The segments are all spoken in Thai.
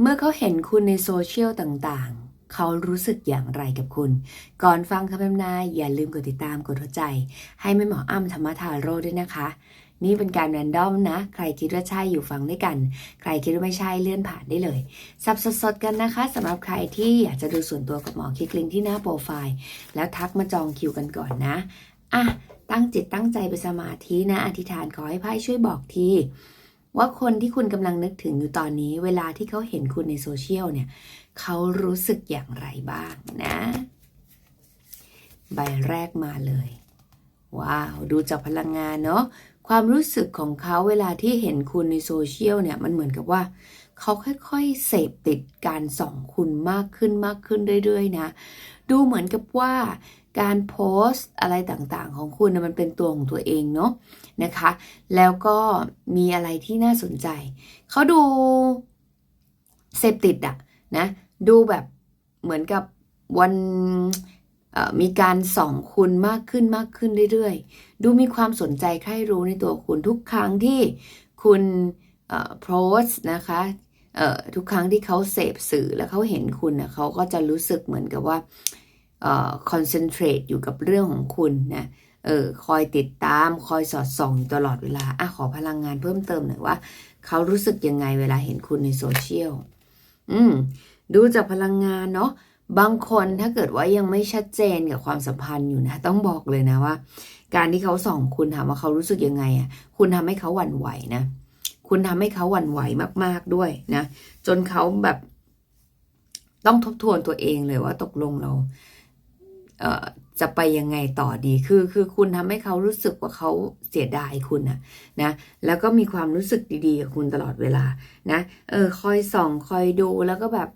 เมื่อเขาเห็นคุณในโซเชียลต่างๆ เขารู้สึกอย่างไรกับคุณ ก่อนฟังคำทำนายอย่าลืมกดติดตามกดหัวใจ ให้แม่หมออ้ำธรรมทาโร่ด้วยนะคะ นี่เป็นการแรนดอมนะ ใครคิดว่าใช่อยู่ฟังด้วยกัน ใครคิดว่าไม่ใช่เลื่อนผ่านได้เลย สับสดๆกันนะคะสำหรับใครที่อยากจะดูส่วนตัวกับหมอคลิกลิงก์ที่หน้าโปรไฟล์ แล้วทักมาจองคิวกันก่อนนะอะตั้งจิตตั้งใจไปสมาธินะ อธิษฐานขอให้ไพ่ช่วยบอกที ว่าคนที่คุณกำลังนึกถึงอยู่ตอนนี้ เวลาที่เขาเห็นคุณในโซเชียลเนี่ยเขารู้สึกอย่างไรบ้างนะ ใบแรกมาเลย ว้าว ดูจากพลังงานเนาะความรู้สึกของเขาเวลาที่เห็นคุณในโซเชียลเนี่ยมันเหมือนกับว่าเขาค่อยๆ เสพติดการส่องคุณมากขึ้นมากขึ้นเรื่อยๆนะ ดูเหมือนกับว่า การโพสต์อะไรต่างๆ ของคุณนะมันเป็นตัวของตัวเองเนาะนะคะ แล้วก็มีอะไรที่น่าสนใจ เขาดูเสพติดอะนะดูแบบเหมือนกับวันมีการส่องคุณมากขึ้นมากขึ้นเรื่อยๆ ดูมีความสนใจใคร่รู้ในตัวคุณทุกครั้งที่คุณโพสนะคะทุกครั้งที่เขาเสพสื่อแล้วเขาเห็นคุณนะเขาก็จะรู้สึกเหมือนกับว่า คอนเซนเทรตอยู่กับเรื่องของคุณนะเออคอยติดตามคอยสอดส่องอยู่ตลอดเวลาอะขอพลังงานเพิ่มเติมหน่อยว่า เขารู้สึกยังไงเวลาเห็นคุณในโซเชียลอืมดูจากพลังงานเนาะบางคนถ้าเกิดว่ายังไม่ชัดเจนกับความสัมพันธ์อยู่นะ ต้องบอกเลยนะว่า การที่เขาส่องคุณถามว่าเขารู้สึกยังไงอะคุณทำให้เขาหวั่นไหวนะคุณทำให้เขาหวั่นไหวมาก ๆด้วยนะ จนเขาแบบ ต้องทบทวนตัวเองเลยว่าตกลงเรา จะไปยังไงต่อดีคือคือคุณทำให้เขารู้สึกว่าเขาเสียดายคุณนะนะแล้วก็มีความรู้สึกดีๆกับคุณตลอดเวลานะเออคอยส่องคอยดูแล้วก็แบบ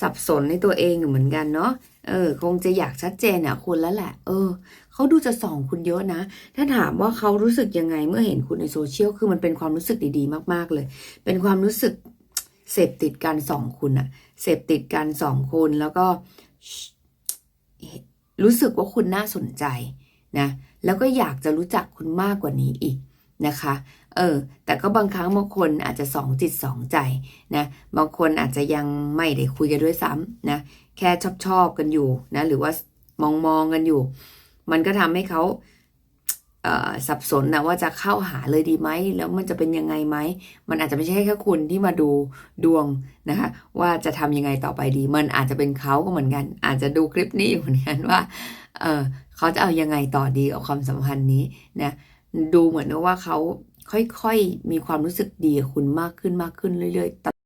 สับสนในตัวเองอยู่เหมือนกันเนาะเออ คงจะอยากชัดเจนอะคุณแล้วแหละ เออเขาดูจะส่องคุณเยอะนะ ถ้าถามว่าเขารู้สึกยังไงเมื่อเห็นคุณในโซเชียลคือมันเป็นความรู้สึกดีๆ มากๆเลย เป็นความรู้สึกเสพติดการส่องคุณอะเสพติดการส่องคุณแล้วก็ รู้สึกว่าคุณน่าสนใจนะแล้วก็อยากจะรู้จักคุณมากกว่านี้อีกนะคะเออแต่ก็บางครั้งบางคนอาจจะสองจิตสองใจนะบางคนอาจจะยังไม่ได้คุยกันด้วยซ้ำนะแค่ชอบชอบกันอยู่นะหรือว่ามองมองกันอยู่ มันก็ทำให้เขา สับสนนะว่าจะเข้าหาเลยดีไหมแล้วมันจะเป็นยังไงไหมมันอาจจะไม่ใช่แค่คุณที่มาดูดวงนะคะว่าจะทำยังไงต่อไปดี มันอาจจะเป็นเขาก็เหมือนกัน อาจจะดูคลิปนี้อยู่เหมือนกันว่าเออเขาจะเอายังไงต่อดีกับความสัมพันธ์นี้นะดูเหมือนว่าเขาค่อยๆมีความรู้สึกดีกับคุณมากขึ้นมากขึ้นเรื่อยๆ